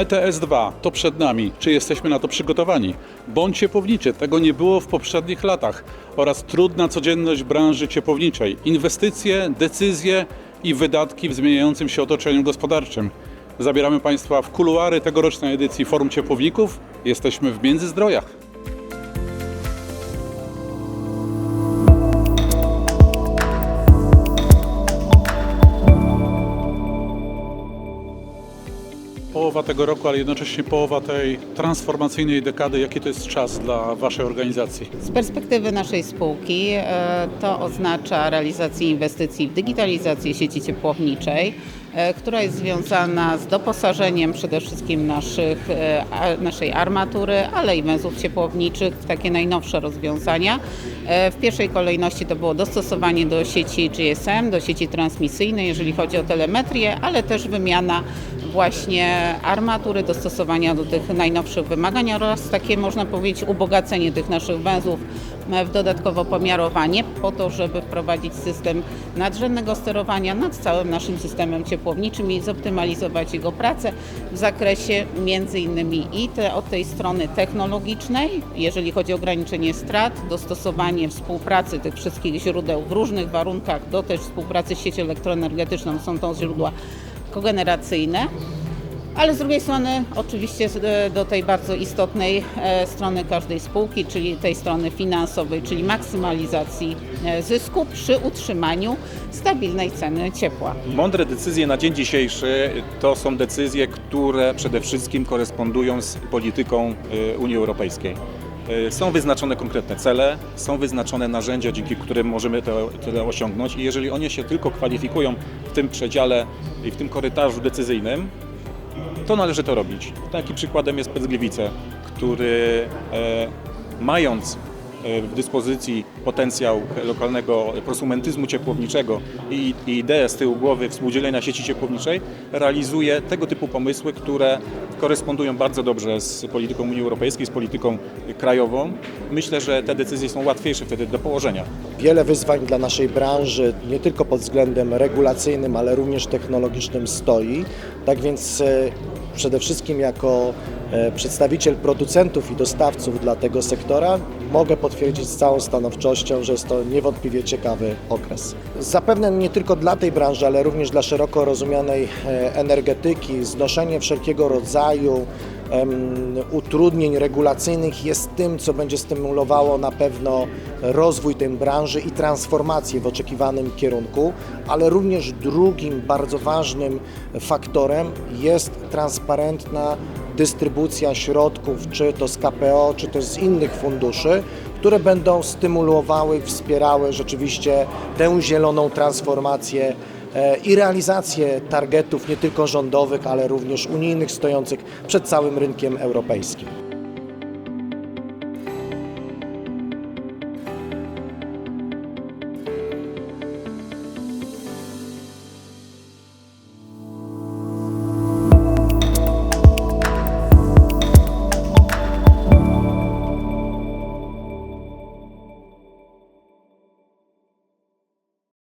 ETS 2 to przed nami. Czy jesteśmy na to przygotowani? Bądź ciepłowniczy, tego nie było w poprzednich latach. Oraz trudna codzienność branży ciepłowniczej. Inwestycje, decyzje i wydatki w zmieniającym się otoczeniu gospodarczym. Zabieramy Państwa w kuluary tegorocznej edycji Forum Ciepłowników. Jesteśmy w Międzyzdrojach. Połowa tego roku, ale jednocześnie połowa tej transformacyjnej dekady. Jaki to jest czas dla Waszej organizacji? Z perspektywy naszej spółki e, to oznacza realizację inwestycji w digitalizację sieci ciepłowniczej, e, która jest związana z doposażeniem przede wszystkim naszych, e, naszej armatury, ale i węzłów ciepłowniczych w takie najnowsze rozwiązania. W pierwszej kolejności to było dostosowanie do sieci GSM, do sieci transmisyjnej, jeżeli chodzi o telemetrię, ale też wymiana właśnie armatury, dostosowania do tych najnowszych wymagań oraz takie można powiedzieć ubogacenie tych naszych węzłów w dodatkowo pomiarowanie po to, żeby wprowadzić system nadrzędnego sterowania nad całym naszym systemem ciepłowniczym i zoptymalizować jego pracę w zakresie między innymi i te, od tej strony technologicznej, jeżeli chodzi o ograniczenie strat, dostosowanie współpracy tych wszystkich źródeł w różnych warunkach do też współpracy z siecią elektroenergetyczną, są to źródła kogeneracyjne. Ale z drugiej strony oczywiście z- do tej bardzo istotnej e, strony każdej spółki, czyli tej strony finansowej, czyli maksymalizacji e, zysku przy utrzymaniu stabilnej ceny ciepła. Mądre decyzje na dzień dzisiejszy to są decyzje, które przede wszystkim korespondują z polityką Unii Europejskiej. Y, Są wyznaczone konkretne cele, są wyznaczone narzędzia, dzięki którym możemy to, tyle osiągnąć i jeżeli one się tylko kwalifikują w tym przedziale i w tym korytarzu decyzyjnym, to należy to robić. Takim przykładem jest Pecgliwice, który e, mając e, w dyspozycji potencjał lokalnego prosumentyzmu ciepłowniczego i, i ideę z tyłu głowy współdzielenia sieci ciepłowniczej, realizuje tego typu pomysły, które korespondują bardzo dobrze z polityką Unii Europejskiej, z polityką krajową. Myślę, że te decyzje są łatwiejsze wtedy do położenia. Wiele wyzwań dla naszej branży, nie tylko pod względem regulacyjnym, ale również technologicznym stoi. Tak więc e, przede wszystkim jako e, przedstawiciel producentów i dostawców dla tego sektora mogę potwierdzić z całą stanowczością, że jest to niewątpliwie ciekawy okres. Zapewne nie tylko dla tej branży, ale również dla szeroko rozumianej e, energetyki, znoszenie wszelkiego rodzaju utrudnień regulacyjnych jest tym, co będzie stymulowało na pewno rozwój tej branży i transformację w oczekiwanym kierunku, ale również drugim bardzo ważnym faktorem jest transparentna dystrybucja środków, czy to z KPO, czy też z innych funduszy, które będą stymulowały, wspierały rzeczywiście tę zieloną transformację e, i realizację targetów nie tylko rządowych, ale również unijnych stojących przed całym rynkiem europejskim.